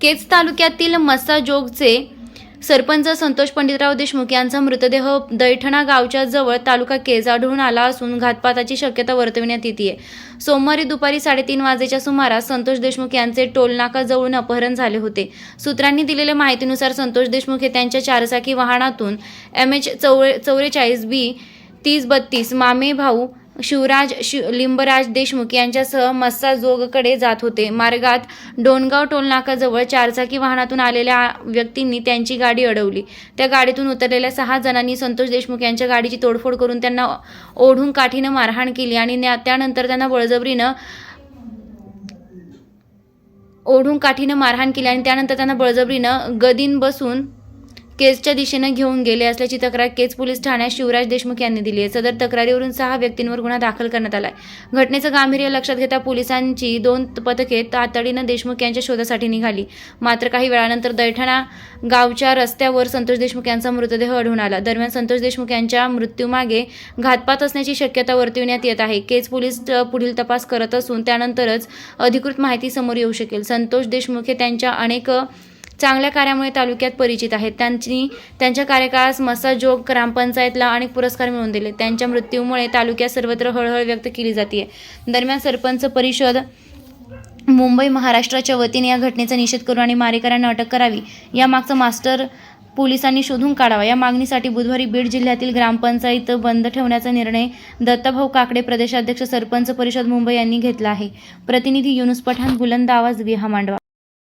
केज तालुक्यातील मस्साजोगचे सरपंच संतोष पंडितराव देशमुख यांचा मृतदेह दैठणा गावच्या जवळ तालुका केज आढळून आला असून घातपाताची शक्यता वर्तविण्यात येते सोमवारी दुपारी साडेतीन वाजेच्या सुमारास संतोष देशमुख यांचे टोलनाका जवळून अपहरण झाले होते. सूत्रांनी दिलेल्या माहितीनुसार संतोष देशमुख हे त्यांच्या चारचाकी वाहनातून एम एच चौरे चौवेचाळीस बी तीस बत्तीस मामे भाऊ शिवराज शि लिंबराज देशमुख यांच्यासह मस्साजोगकडे जात होते. मार्गात डोणगाव टोलनाकाजवळ चारचाकी वाहनातून आलेल्या व्यक्तींनी त्यांची गाडी अडवली. त्या गाडीतून उतरलेल्या सहा जणांनी संतोष देशमुख यांच्या गाडीची तोडफोड करून त्यांना ओढून काठीनं मारहाण केली आणि न्या- त्यानंतर त्यांना बळजबरीनं ओढून काठीनं मारहाण केली आणि त्यानंतर त्यांना बळजबरीनं गदीन बसून केसच्या दिशेनं घेऊन गेले असल्याची तक्रार केज पोलीस ठाण्यात शिवराज देशमुख यांनी दिली आहे. सदर तक्रारीवरून सहा व्यक्तींवर गुन्हा दाखल करण्यात आला आहे घटनेचं गांभीर्य लक्षात घेता पोलिसांची दोन पथके तातडीनं देशमुख यांच्या शोधासाठी निघाली. मात्र काही वेळानंतर दैठणा गावच्या रस्त्यावर संतोष देशमुख यांचा मृतदेह आढळून आला. दरम्यान संतोष देशमुख यांच्या मृत्यूमागे घातपात असण्याची शक्यता वर्तविण्यात येत आहे. केज पोलीस पुढील तपास करत असून त्यानंतरच अधिकृत माहिती समोर येऊ शकेल. संतोष देशमुख हे त्यांच्या अनेक चांगल्या कार्यामुळे तालुक्यात परिचित आहेत. त्यांनी त्यांच्या कार्यकाळात मसाजोग ग्रामपंचायतला अनेक पुरस्कार मिळवून दिले. त्यांच्या मृत्यूमुळे तालुक्यात सर्वत्र हळहळ व्यक्त केली जाते दरम्यान सरपंच परिषद मुंबई महाराष्ट्राच्या वतीने या घटनेचा निषेध करून आणि मारेकऱ्यांना अटक करावी यामागचं मास्टर पोलिसांनी शोधून काढावा. या मागणीसाठी बुधवारी बीड जिल्ह्यातील ग्रामपंचायत बंद ठेवण्याचा निर्णय दत्ताभाऊ काकडे प्रदेशाध्यक्ष सरपंच परिषद मुंबई यांनी घेतला आहे. प्रतिनिधी युनुस पठाण बुलंद आवाज विहा मांडवा